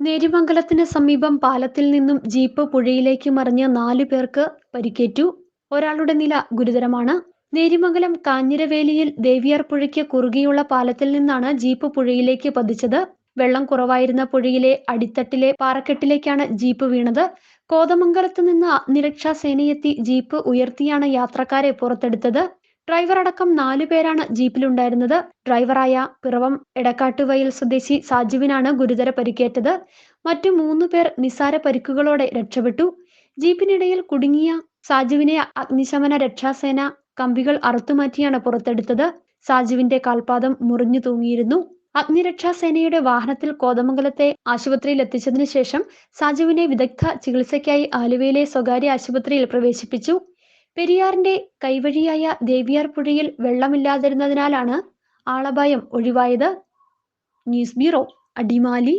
നേര്യമംഗലത്തിന് സമീപം പാലത്തിൽ നിന്നും ജീപ്പ് പുഴയിലേക്ക് മറിഞ്ഞ നാലു പേർക്ക് പരിക്കേറ്റു. ഒരാളുടെ നില ഗുരുതരമാണ്. നേരിമംഗലം കാഞ്ഞിരവേലിയിൽ ദേവിയാർ പുഴയ്ക്ക് കുറുകെയുള്ള പാലത്തിൽ നിന്നാണ് ജീപ്പ് പുഴയിലേക്ക് പതിച്ചത്. വെള്ളം കുറവായിരുന്ന പുഴയിലെ അടിത്തട്ടിലെ പാറക്കെട്ടിലേക്കാണ് ജീപ്പ് വീണത്. കോതമംഗലത്ത് നിന്ന് അഗ്നിരക്ഷാ സേനയെത്തി ജീപ്പ് ഉയർത്തിയാണ് യാത്രക്കാരെ പുറത്തെടുത്തത്. ഡ്രൈവർ അടക്കം നാലു പേരാണ് ജീപ്പിലുണ്ടായിരുന്നത്. ഡ്രൈവറായ പിറവം എടക്കാട്ടുവയൽ സ്വദേശി സാജുവിനാണ് ഗുരുതര പരിക്കേറ്റത്. മറ്റു മൂന്നു പേർ നിസാര പരിക്കുകളോടെ രക്ഷപ്പെട്ടു. ജീപ്പിനിടയിൽ കുടുങ്ങിയ സാജുവിനെ അഗ്നിശമന രക്ഷാസേന കമ്പികൾ അറുത്തുമാറ്റിയാണ് പുറത്തെടുത്തത്. സാജുവിന്റെ കാൽപാദം മുറിഞ്ഞു തൂങ്ങിയിരുന്നു. അഗ്നിരക്ഷാസേനയുടെ വാഹനത്തിൽ കോതമംഗലത്തെ ആശുപത്രിയിൽ എത്തിച്ചതിനു ശേഷം സാജുവിനെ വിദഗ്ധ ചികിത്സയ്ക്കായി ആലുവയിലെ സ്വകാര്യ ആശുപത്രിയിൽ പ്രവേശിപ്പിച്ചു. പെരിയാറിന്റെ കൈവഴിയായ ദേവിയാർ പുഴയിൽ വെള്ളമില്ലാതിരുന്നതിനാലാണ് ആളപായം ഒഴിവായത്. News bureau Adimali.